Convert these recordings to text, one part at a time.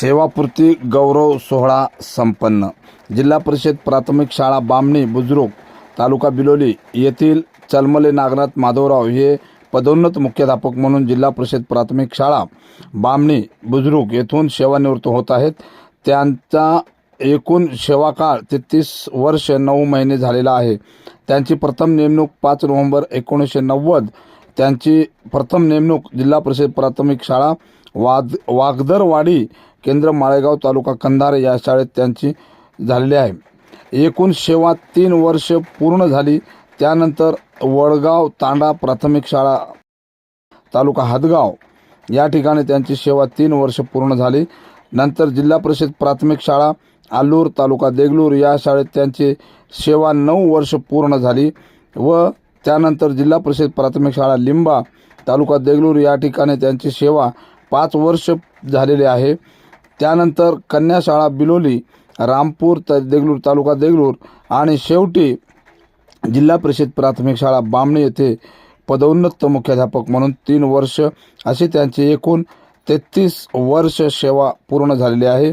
सेवापूर्ती गौरव सोहळा संपन्न. जिल्हा परिषद प्राथमिक शाळा बामणी बुजुर्ग तालुका बिलोली येथील चलमले नागनाथ माधवराव हे पदोन्नत मुख्याध्यापक म्हणून जिल्हा परिषद प्राथमिक शाळा बामणी बुजुर्ग येथून सेवानिवृत्त होत आहेत. त्यांचा एकूण सेवाकाळ तेहतीस वर्ष नऊ महिने झालेला आहे. त्यांची प्रथम नेमणूक पाच नोव्हेंबर एकोणीसशे नव्वद. त्यांची प्रथम नेमणूक जिल्हा परिषद प्राथमिक शाळा वाद वागदरवाडी केंद्र माळेगाव तालुका कंधार या शाळेत त्यांची झालेली आहे. एकूण सेवा तीन वर्ष पूर्ण झाली. त्यानंतर वडगाव तांडा प्राथमिक शाळा तालुका हदगाव या ठिकाणी त्यांची सेवा तीन वर्ष पूर्ण झाली. नंतर जिल्हा परिषद प्राथमिक शाळा आलूर तालुका देगलूर या शाळेत त्यांची सेवा नऊ वर्ष पूर्ण झाली व त्यानंतर जिल्हा परिषद प्राथमिक शाळा लिंबा तालुका देगलूर या ठिकाणी त्यांची सेवा पाच वर्ष झालेली आहे. त्यानंतर कन्या शाळा बिलोली रामपूर त देगलूर तालुका देगलूर आणि शेवटी जिल्हा परिषद प्राथमिक शाळा बामणी येथे पदोन्नत मुख्याध्यापक म्हणून तीन वर्ष अशी त्यांची एकूण तेहतीस वर्ष सेवा पूर्ण झालेली आहे.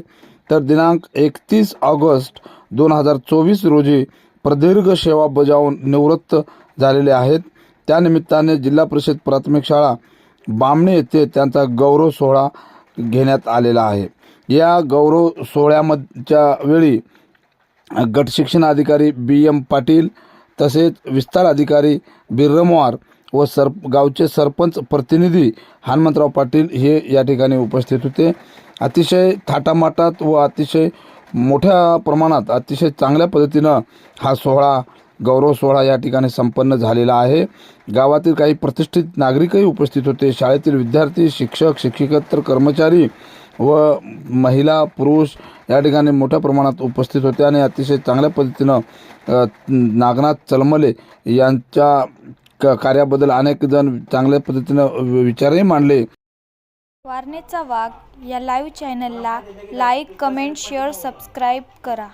तर दिनांक एकतीस ऑगस्ट दोन हजार चोवीस रोजी प्रदीर्घ सेवा बजावून निवृत्त झालेले आहेत. त्यानिमित्ताने जिल्हा परिषद प्राथमिक शाळा बामणी येथे त्यांचा गौरव सोहळा घेण्यात आलेला आहे. या गौरव सोहळ्यामच्या वेळी गटशिक्षण अधिकारी बी एम पाटील तसेच विस्तार अधिकारी बिर्रमवार व सर गावचे सरपंच प्रतिनिधी हनुमंतराव पाटील हे या ठिकाणी उपस्थित होते. अतिशय थाटामाटात व अतिशय मोठ्या प्रमाणात अतिशय चांगल्या पद्धतीनं हा सोहळा गौरव सोहळा या ठिकाणी संपन्न झालेला आहे. गावातील काही प्रतिष्ठित नागरिकही उपस्थित होते. शाळेतील विद्यार्थी शिक्षक शिक्षकेतर कर्मचारी व महिला पुरुष या ठिकाणी मोठ्या प्रमाणात उपस्थित होते आणि अतिशय चांगल्या पद्धतीनं नागनाथ चलमले यांच्या क कार्याबद्दल अनेक जण चांगल्या पद्धतीनं विचारही मांडले. वारणेचा वाघ या लाईव्ह चॅनलला लाईक कमेंट शेअर सबस्क्राईब करा.